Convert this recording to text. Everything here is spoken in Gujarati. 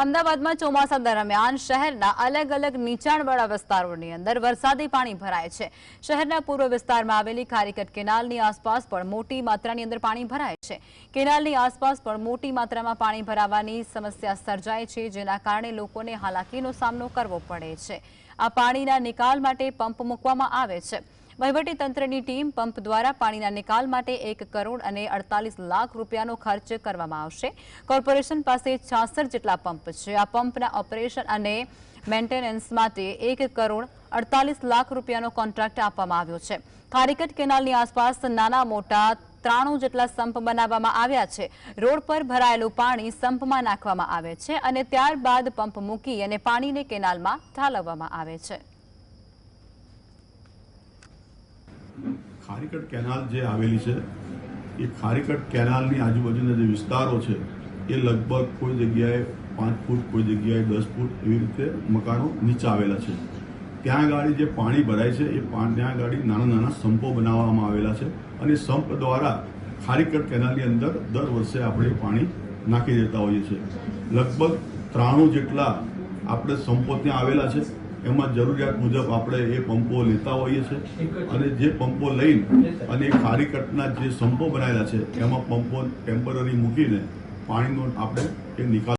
અમદાવાદમાં ચોમાસા દરમિયાન શહેરના અલગ અલગ નીચાણવાળા વિસ્તારોની અંદર વરસાદી પાણી ભરાય છે. શહેરના પૂર્વ વિસ્તારમાં આવેલી ખારીકટ કેનાલની આસપાસ પણ મોટી માત્રાની અંદર પાણી ભરાય છે. કેનાલની આસપાસ પણ મોટી માત્રામાં પાણી ભરાવાની સમસ્યા સર્જાય છે, જેના કારણે લોકોને હાલાકીનો સામનો કરવો પડે છે. આ પાણીના નિકાલ માટે પંપ મૂકવામાં આવે છે. તંત્રની ટીમ પંપ દ્વારા પાણીના નિકાલ માટે એક કરોડ અને અડતાલીસ લાખ રૂપિયાનો ખર્ચ કરવામાં આવશે. કોર્પોરેશન પાસે છાસઠ જેટલા પંપ છે. આ પંપના ઓપરેશન અને મેન્ટેનન્સ માટે એક કરોડ અડતાલીસ લાખ રૂપિયાનો કોન્ટ્રાક્ટ આપવામાં આવ્યો છે. ખારીકટ કેનાલની આસપાસ નાના મોટા ત્રાણું જેટલા સંપ બનાવવામાં આવ્યા છે. રોડ પર ભરાયેલું પાણી સંપમાં નાખવામાં આવે છે અને ત્યારબાદ પંપ મૂકી અને પાણીને કેનાલમાં ઠાલવવામાં આવે છે. ખારીકટ કેનાલ જે આવેલી છે, એ ખારીકટ કેનાલની આજુબાજુના જે વિસ્તારો છે, એ લગભગ કોઈ જગ્યાએ પાંચ ફૂટ, કોઈ જગ્યાએ દસ ફૂટ એવી રીતે મકાનો નીચે આવેલા છે. ત્યાં ગાડી જે પાણી ભરાય છે, એ ત્યાં ગાડી નાના નાના સંપો બનાવવામાં આવેલા છે અને સંપ દ્વારા ખારીકટ કેનાલની અંદર દર વર્ષે આપણે પાણી નાખી દેતા હોઈએ છીએ. લગભગ ત્રાણું જેટલા આપણે સંપો ત્યાં આવેલા છે એમાં જરૂરિયાત મુજબ આપણે એ પંપો લેતા હોઈએ છીએ. અને જે પંપો લઈને અને એ ખારીકટના જે સંપો બનાવેલા છે એમાં પંપો ટેમ્પરરી મૂકીને પાણીનો આપણે એ નિકાલ